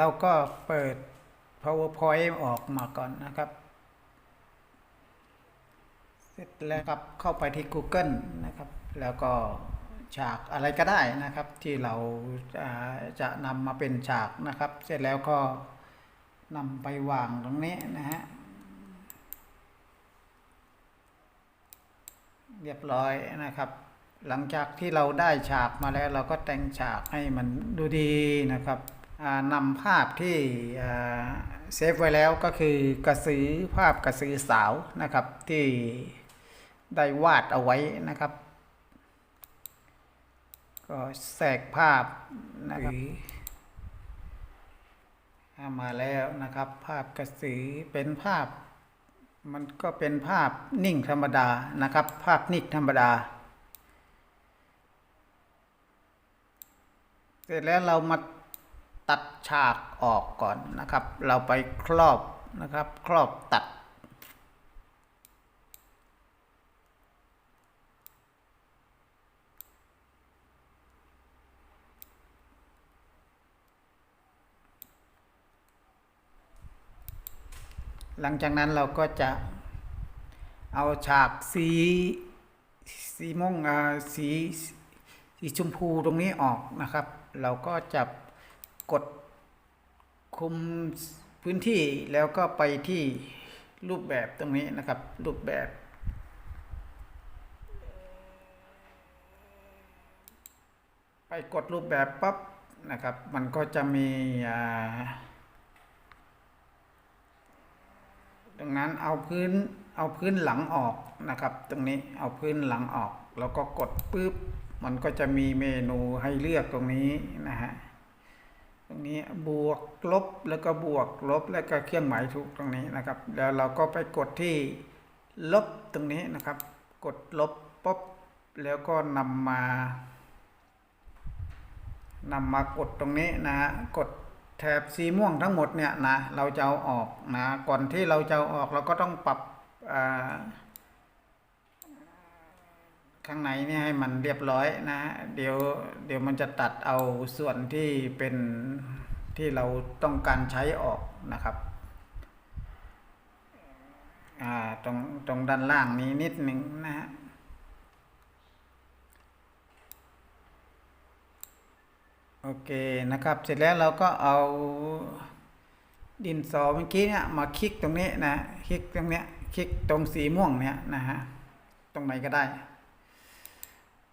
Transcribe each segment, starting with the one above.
รกเราก็เปิด powerpoint ออกมาก่อนนะครับ เสร็จแล้วครับเข้าไปที่ Google นะครับ แล้วก็ฉากอะไรก็ได้นะครับ ที่เราจะนำมาเป็นฉากนะครับ เสร็จแล้วก็นำไปวางตรงนี้นะฮะเรียบร้อยนะครับ หลังจากที่เราได้ฉากมาแล้วเราก็แต่งฉากให้มันดูดีนะครับ นำภาพที่เซฟไว้แล้วก็คือกระสือภาพกระสือสาวนะครับที่ได้วาดเอาไว้นะครับ ก็แทรกภาพนะครับมาแล้วนะครับ ภาพกระสือเป็นภาพ มันก็เป็นภาพนิ่งธรรมดานะครับ ภาพนิ่งธรรมดา เสร็จแล้วเรามา ฉากออกก่อนนะครับ เราไปครอบนะครับ ครอบตัด หลังจากนั้นเราก็จะเอาฉากสีสีม่วงอ่าสีสีชมพูตรงนี้ออกนะครับ เราก็จะกด คุมพื้นที่แล้วก็ไปที่รูปแบบตรงนี้นะครับ รูปแบบ ไปกดรูปแบบปั๊บนะครับ มันก็จะมีดังนั้นเอาพื้นเอาพื้นหลังออกนะครับ ตรงนี้เอาพื้นหลังออก แล้วก็กดปุ๊บมันก็จะมีเมนูให้เลือกตรงนี้นะฮะ ตรงนี้บวกลบแล้วก็บวกลบแล้วก็เครื่องหมายถูกตรงนี้นะครับ แล้วเราก็ไปกดที่ลบตรงนี้นะครับ กดลบปุ๊บแล้วก็นำมานำมากดตรงนี้นะฮะกดแถบสีม่วงทั้งหมดเนี่ยนะเราจะเอาออกนะก่อนที่เราจะเอาออกเราก็ต้องปรับอ่า ข้างในนี่ให้มันเรียบร้อยนะ เดี๋ยวเดี๋ยวมันจะตัดเอาส่วนที่เป็นที่เราต้องการใช้ออกนะครับอ่าตรงตรงด้านล่างนี้นิดหนึ่งนะฮะโอเคนะครับ เสร็จแล้วเราก็เอาดินสอเมื่อกี้เนี่ยมาคลิกตรงนี้นะคลิกตรงเนี้ยคลิกตรงสีม่วงเนี่ยนะฮะตรงไหนก็ได้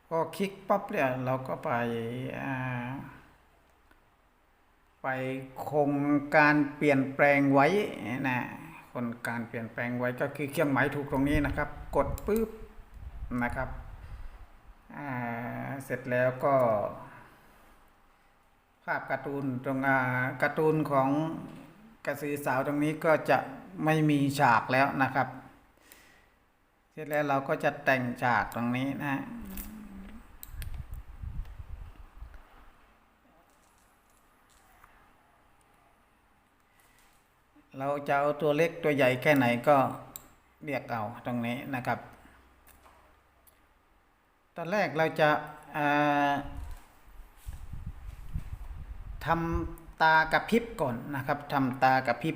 ก็คลิกปั๊บเนี่ยเราก็ไปไปคงการเปลี่ยนแปลงไว้นะคนการเปลี่ยนแปลงไว้ก็คือเครื่องหมายถูกตรงนี้นะครับ กดปุ๊บนะครับเสร็จแล้วก็ ภาพการ์ตูนตรงการ์ตูนของกระสือสาวตรงนี้ก็จะไม่มีฉากแล้วนะครับ เสร็จแล้วเราก็จะแต่งฉากตรงนี้นะ เราจะเอาตัวเล็กตัวใหญ่แค่ไหนก็เรียกเอาตรงนี้นะครับ ตอนแรกเราจะาทำตากระพริบก่อนนะครับทำตากระพริบ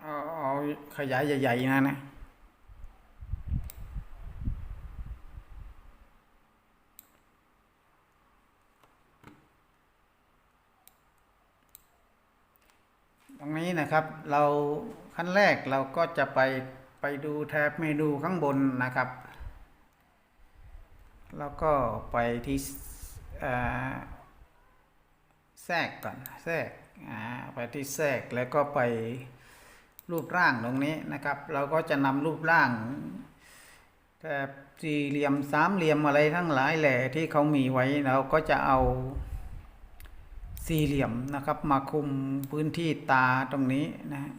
เอาเอาขยายใหญ่ๆนะนะ ตรง นะครับ เราขั้นแรกเราก็จะไปไปดูแท็บเมนูข้างบนนะครับ แล้วก็ไปที่แทรกก่อนแทรกไปที่แทรกแล้วก็ไปรูปร่างตรงนี้นะครับ เราก็จะนำรูปร่างแถบสี่เหลี่ยมสามเหลี่ยมอะไรทั้งหลายแหล่ที่เขามีไว้เราก็จะเอา สี่เหลี่ยมนะครับ มาคุมพื้นที่ตาตรงนี้นะฮะ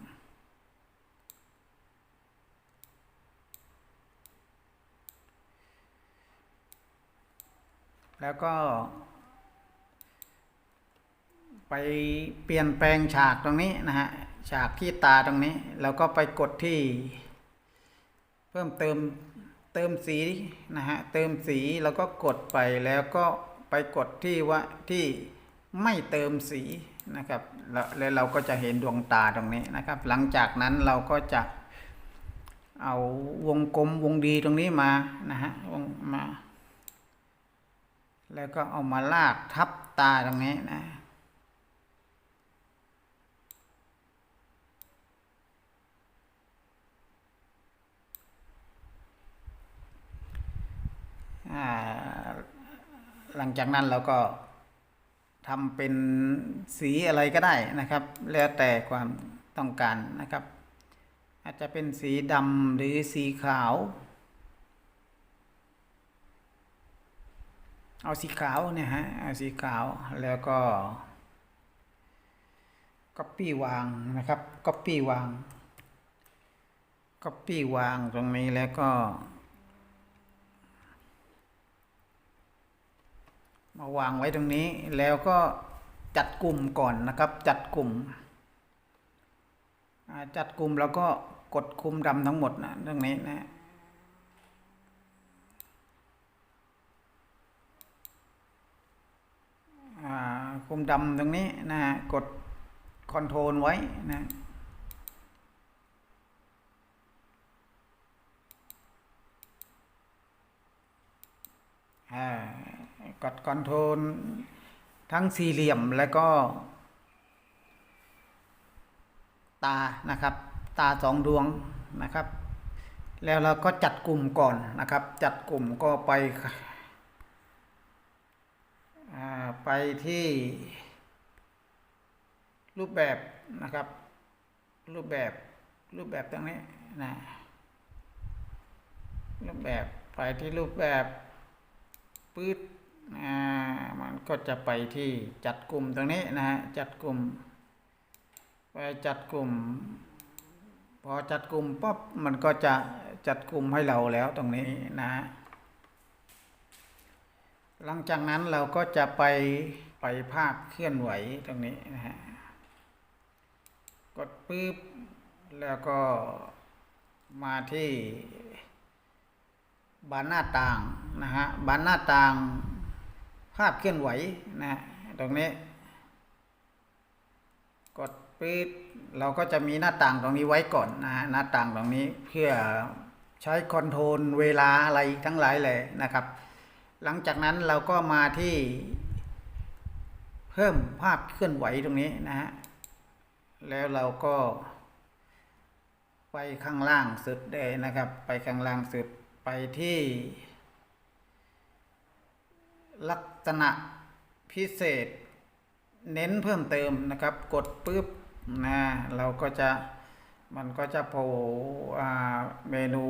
แล้วก็ ไปเปลี่ยนแปลงฉากตรงนี้นะฮะ ฉากที่ตาตรงนี้ แล้วก็ไปกดที่ เพิ่มเติมเติมสีนะฮะ เติมสีแล้วก็กดไปแล้วก็ไปกดที่ว่าที่ ไม่เติมสีนะครับแล้วเราก็จะเห็นดวงตาตรงนี้นะครับ หลังจากนั้นเราก็จะเอาวงกลมวงดีตรงนี้มานะฮะวงมา แล้วก็เอามาลากทับตาตรงนี้นะหลังจากนั้นเราก็ ทำเป็นสีอะไรก็ได้นะครับ แล้วแต่ความต้องการนะครับ อาจจะเป็นสีดำหรือสีขาว เอาสีขาวเนี่ยฮะเอาสีขาวแล้วก็ก๊อปปี้วางนะครับก๊อปปี้วางก๊อปปี้วางตรงนี้แล้วก็ มาวางไว้ตรงนี้แล้วก็จัดกลุ่มก่อนนะครับ จัดกลุ่ม จัดกลุ่มแล้วก็กดคุมดำทั้งหมดนะตรงนี้นะคุมดำตรงนี้นะกดคอนโทรลไว้นะอ่า กดคอนโทรลทั้งสี่เหลี่ยมแล้วก็ ตานะครับ ตาสองดวงนะครับ แล้วเราก็จัดกลุ่มก่อนนะครับ จัดกลุ่มก็ไปไปที่รูปแบบนะครับ รูปแบบรูปแบบตรงนี้นะรูปแบบไปที่รูปแบบปื๊ด มันก็จะไปที่จัดกลุ่มตรงนี้นะฮะจัดกลุ่มไปจัดกลุ่ม พอจัดกลุ่มปั๊บมันก็จะจัดกลุ่มให้เราแล้วตรงนี้นะฮะหลังจากนั้นเราก็จะไปไปภาพเคลื่อนไหวตรงนี้นะฮะกดปึ๊บแล้วก็มาที่บานหน้าต่างนะฮะบานหน้าต่าง ภาพเคลื่อนไหวนะฮะตรงนี้ กดปิดเราก็จะมีหน้าต่างตรงนี้ไว้ก่อนนะฮะหน้าต่างตรงนี้เพื่อใช้คอนโทรลเวลาอะไรทั้งหลายเลยนะครับ หลังจากนั้นเราก็มาที่เพิ่มภาพเคลื่อนไหวตรงนี้นะฮะแล้วเราก็ไปข้างล่างสุดเลยนะครับ ไปข้างล่างสุดไปที่ ลักษณะพิเศษ เน้นเพิ่มเติมนะครับ กดปุ๊บนะเราก็จะมันก็จะโผล่เมนู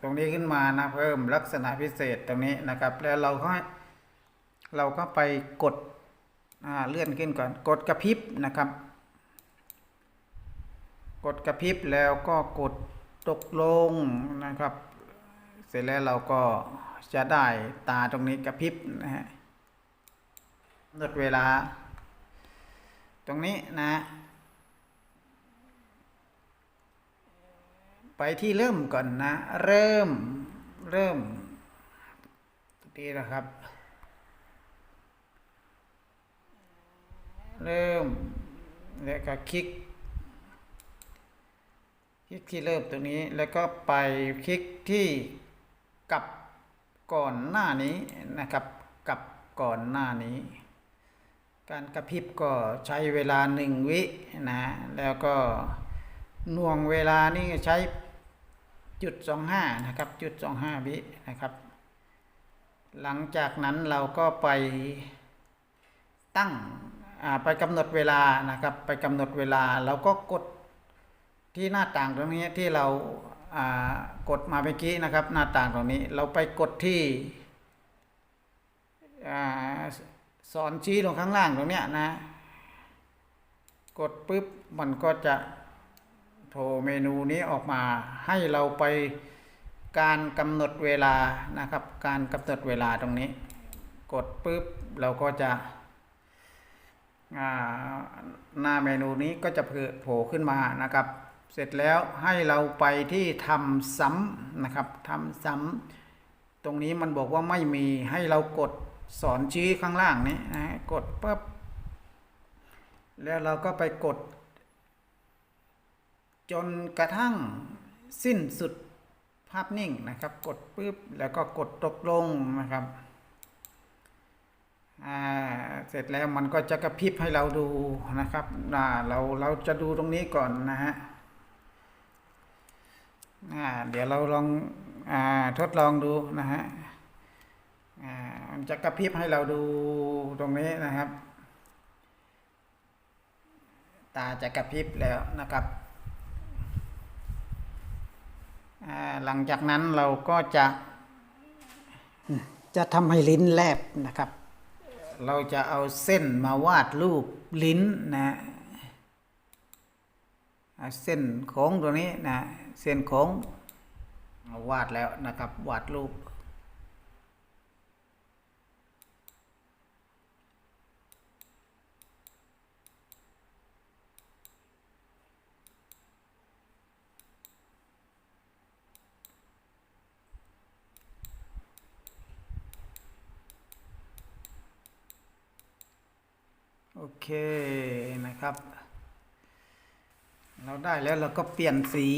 ตรงนี้ขึ้นมานะเพิ่มลักษณะพิเศษตรงนี้นะครับ แล้วเราก็เราก็ไปกดเลื่อนขึ้นก่อน กดกระพริบนะครับ กดกระพริบแล้วก็กดตกลงนะครับ เสร็จแล้วเราก็ จะได้ตาตรงนี้กระพริบนะฮะลดเวลา ตรงนี้นะ ไปที่เริ่มก่อนนะ เริ่มเริ่มดีนะครับ เริ่มแล้วก็คลิกคลิกที่เริ่มตรงนี้แล้วก็ไปคลิกที่กับ ก่อนหน้านี้นะครับกับก่อนหน้านี้ การกระพริบก็ใช้เวลาหนึ่งวินะแล้วก็น่วงเวลานี่ใช้จุดสองห้านะครับจุดสองห้าวินะครับ หลังจากนั้นเราก็ไปตั้งไปกำหนดเวลานะครับ ไปกำหนดเวลาเราก็กดที่หน้าต่างตรงนี้ที่เรา กดมาเมื่อกี้นะครับ หน้าต่างตรงนี้เราไปกดที่สอนชี้ลงข้างล่างตรงเนี้ยนะ กดปุ๊บมันก็จะโผล่เมนูนี้ออกมาให้เราไปการกำหนดเวลานะครับ การกำหนดเวลาตรงนี้ กดปุ๊บเราก็จะหน้าเมนูนี้ก็จะโผล่ขึ้นมานะครับ เสร็จแล้วให้เราไปที่ทำซ้ำนะครับทำซ้ำตรงนี้มันบอกว่าไม่มีให้เรากดสอนชี้ข้างล่างนี้นะกดปุ๊บแล้วเราก็ไปกด จนกระทั่งสิ้นสุดภาพนิ่งนะครับ กดปุ๊บแล้วก็กดตกลงนะครับอ่าเสร็จแล้วมันก็จะกระพริบให้เราดูนะครับอ่าเราเราจะดูตรงนี้ก่อนนะฮะ เดี๋ยวเราลองอาทดลองดูนะฮะอ่ามันจะกระพริบให้เราดูตรงนี้นะครับ ตาจะกระพริบแล้วนะครับอ่าหลังจากนั้นเราก็จะจะทำให้ลิ้นแลบนะครับ เราจะเอาเส้นมาวาดรูปลิ้นนะ เส้นโค้งตัวนี้นะเส้นโค้งวาดแล้วนะครับ วาดรูป โอเคนะครับ เราได้แล้วเราก็เปลี่ยนสี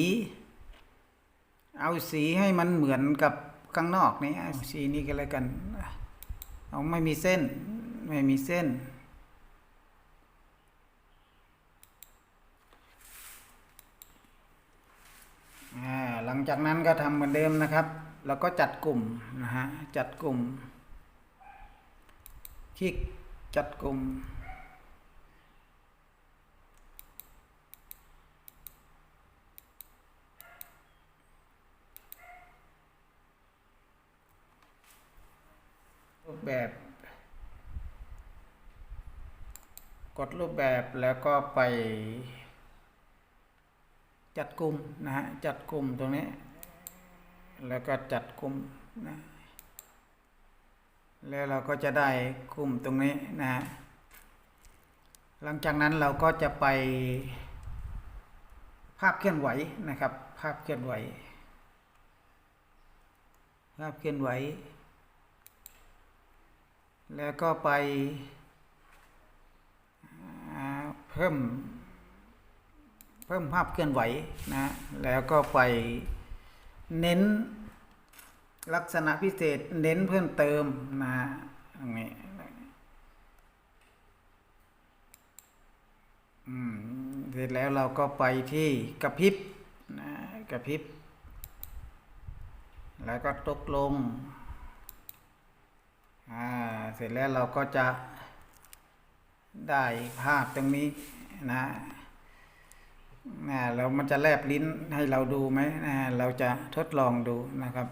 เอาสีให้มันเหมือนกับข้างนอกนี้สีนี้ก็แล้วกัน เอาไม่มีเส้น ไม่มีเส้น หลังจากนั้นก็ทำเหมือนเดิมนะครับแล้วก็จัดกลุ่มนะฮะ จัดกลุ่ม คลิกจัดกลุ่ม แบบกดรูปแบบแล้วก็ไป จัดกลุ่มนะฮะจัดกลุ่มตรงนี้ แล้วก็จัดกลุ่มนะแล้วเราก็จะได้กลุ่มตรงนี้นะฮะหลังจากนั้นเราก็จะไป ภาพเคลื่อนไหวนะครับ ภาพเคลื่อนไหว ภาพเคลื่อนไหว แล้วก็ไปเพิ่มเพิ่มภาพเคลื่อนไหวนะแล้วก็ไปเน้นลักษณะพิเศษเน้นเพิ่มเติมนะตรงนี้เสร็จแล้วเราก็ไปที่กระพริบนะกระพริบ แล้วก็ตกลง อ่าเสร็จแล้วเราก็จะได้ภาพตรงนี้นะนะแล้วมันจะแลบลิ้นให้เราดูไหมนะเราจะทดลองดูนะครับ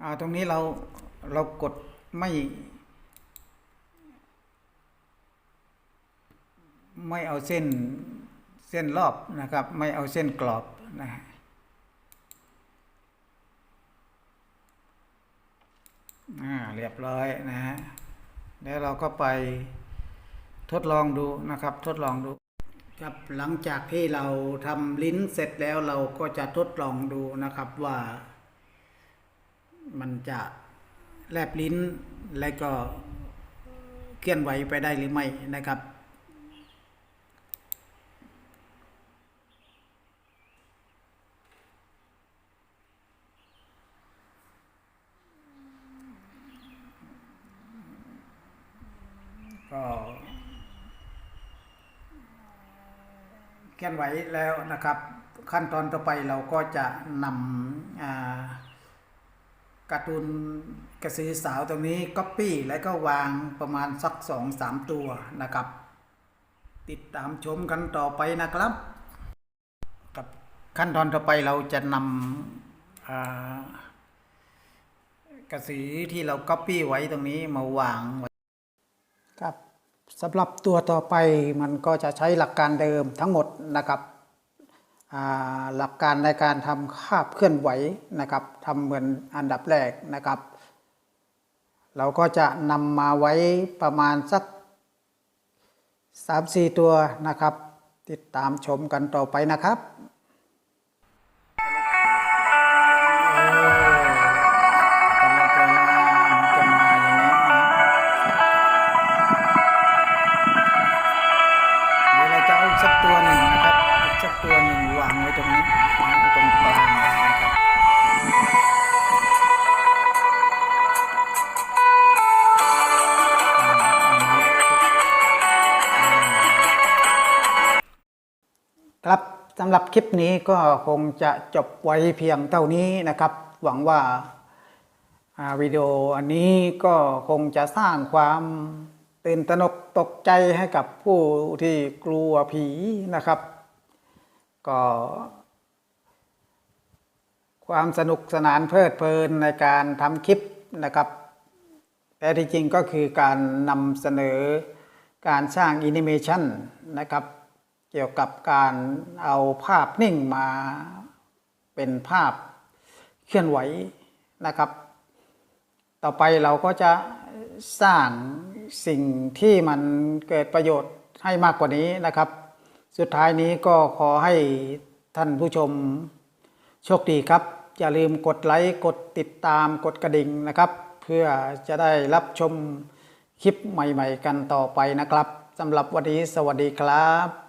เอาตรงนี้เราเรากดไม่ไม่เอาเส้นเส้นรอบนะครับ ไม่เอาเส้นกรอบนะ อ่าเรียบร้อยนะฮะแล้วเราก็ไปทดลองดูนะครับ ทดลองดูครับหลังจากที่เราทำลิ้นเสร็จแล้วเราก็จะทดลองดูนะครับว่า มันจะแลบลิ้นและก็เคลื่อนไหวไปได้หรือไม่นะครับ ก็เคลื่อน ไหวแล้วนะครับ ขั้นตอนต่อไปเราก็จะนำการ์ตูนกระสือสาวตรงนี้ก๊อปปี้แล้วก็วางประมาณสักสองสามตัวนะครับ ติดตามชมกันต่อไปนะครับกับขั้นตอนต่อไปเราจะนำกระสือที่เราก๊อปปี้ไว้ตรงนี้มาวางไว้ สำหรับตัวต่อไปมันก็จะใช้หลักการเดิมทั้งหมดนะครับหลักการในการทำคาบเคลื่อนไหวนะครับทำเหมือนอันดับแรกนะครับ เราก็จะนำมาไว้ประมาณสัก 3-4 ตัวนะครับ ติดตามชมกันต่อไปนะครับ ครับสำหรับคลิปนี้ก็คงจะจบไว้เพียงเท่านี้นะครับ หวังว่าวิดีโออันนี้ก็คงจะสร้างความตื่นตระหนกตกใจให้กับผู้ที่กลัวผีนะครับ ก็ ความสนุกสนานเพลิดเพลินในการทำคลิปนะครับแต่ที่จริงก็คือการนำเสนอการสร้างแอนิเมชันนะครับ กี่ยวกับการเอาภาพนิ่งมาเป็นภาพเคลื่อนไหวนะครับ ต่อไปเราก็จะสร้างสิ่งที่มันเกิดประโยชน์ให้มากกว่านี้นะครับ สุดท้ายนี้ก็ขอให้ท่านผู้ชมโชคดีครับ อย่าลืมกดไลค์กดติดตามกดกระดิ่งนะครับ เพื่อจะได้รับชมคลิปใหม่ ๆ กันต่อไปนะครับสำหรับวันนี้สวัสดีครับ